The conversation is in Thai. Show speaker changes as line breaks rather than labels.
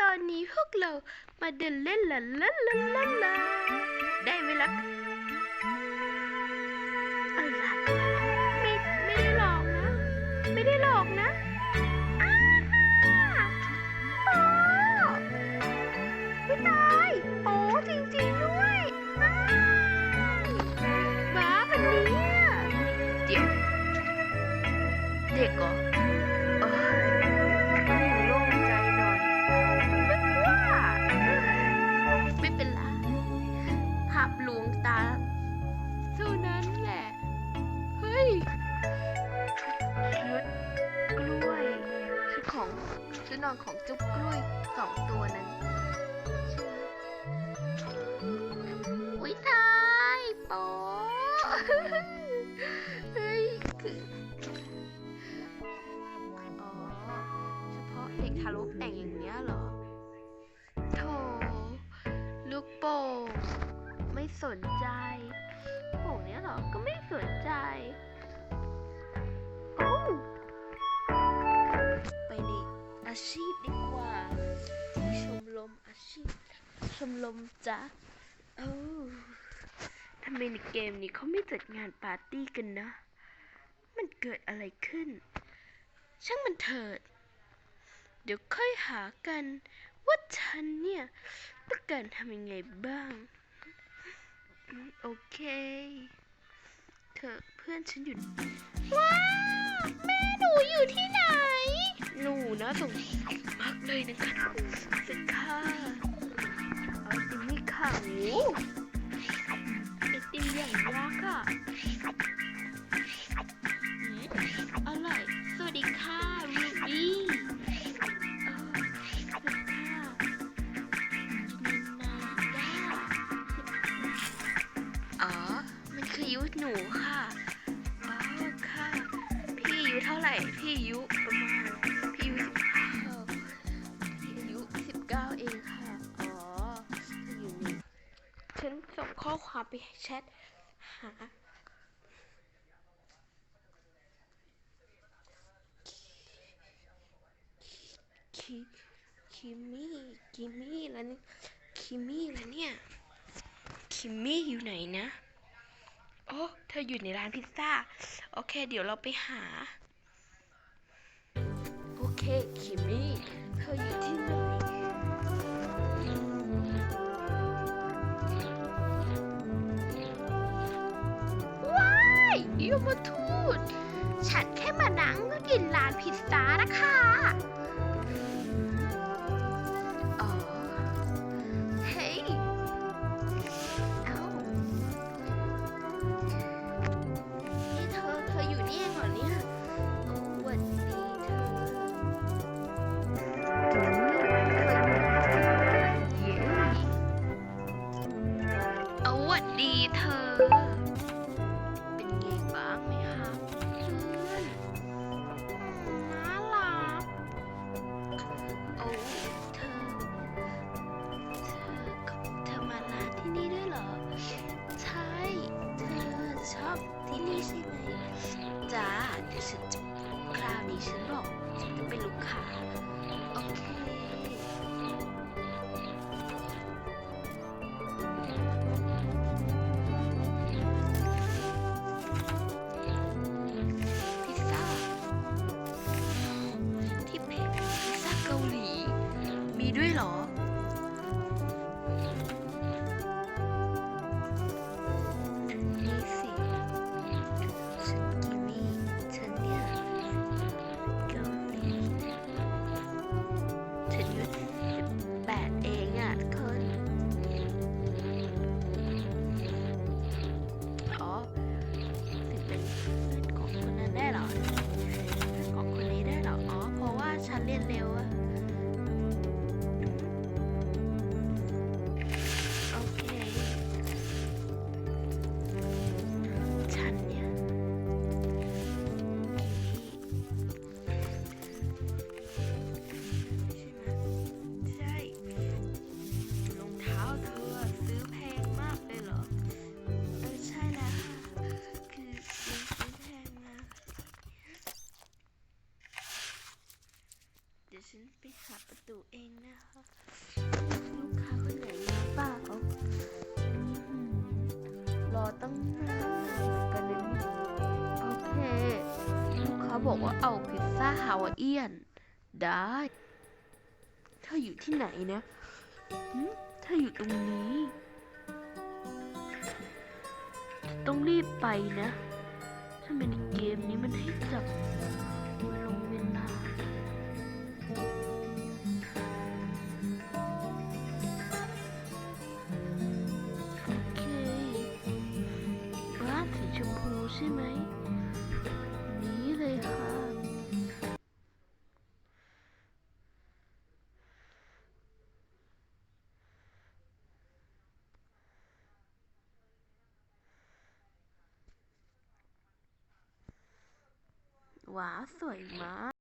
ตอนนี้พวกเรามาเดินเล่นละละละละละได้เวลาอะไรไม่ไม่ได้หลอกนะ ไม่ได้หลอกนะอ้าโป๊ไม่ตายโป๊จริงๆด้วยอ้ายบ้าปันเนี่ยเดี๋ยวเด็กเหรอ ชุดนอนของจุ๊บกล้วยสองตัวนั้นอุ้ยตายโป๊เฮ้ยคืออ๋อเฉพาะเด็กทารกแต่งอย่างเนี้ยเหรอโธ่ลูกโป่งไม่สนใจโป่งเนี้ยเหรอก็ไม่ อาชีพดีกว่า ชมรมอาชีพ ชมรมจ๊ะโอ้วทำไมในเกมนี้เขาไม่จัดงานปาร์ตี้กันนะ มันเกิดอะไรขึ้น ช่างมันเถิด เดี๋ยวค่อยหากันว่าฉันเนี่ย ต้องการทำยังไงบ้าง โอเค เธอเพื่อนฉันอยู่ นูนะสงสัยมากเลยนะคะสิค่ะเอาไอติมให้ค่ะโอ้ไอติมอย่างยักษ์อะอร่อยสวัสดีค่ะรูบี้เออสวัสดีค่ะจินนาด้าอ๋อมันคืออายุหนูค่ะอ๋อค่ะ พี่อายุเท่าไหร่ พี่อายุ บเก้าเองค่ะ อ๋ออยู่นี่ฉันส่งข้อความไปแชทหาคิคิมี่คิมี่แล้วนี่คิมี่แล้วเนี่ย คิมี่อยู่ไหนนะโอ้เธออยู่ในร้านพิซซ่า โอเค เดี๋ยวเราไปหา โอเค คิมี่ เธออยู่ที่ไหน เธอ ฉันเรียนเร็วอะ ประตูเองนะคะลูกค้าคนไหนหรือเปล่ารอตั้งนานกันเนี่ยโอเคลูกค้าบอกว่าเอาพิซซ่าฮาวาเอียน ได้เธออยู่ที่ไหนนะเธออยู่ตรงนี้ ต้องรีบไปนะทำไมในเกมนี้มันให้จับ ใช่ไหมนี้เลยค่ะว้าสวยมาก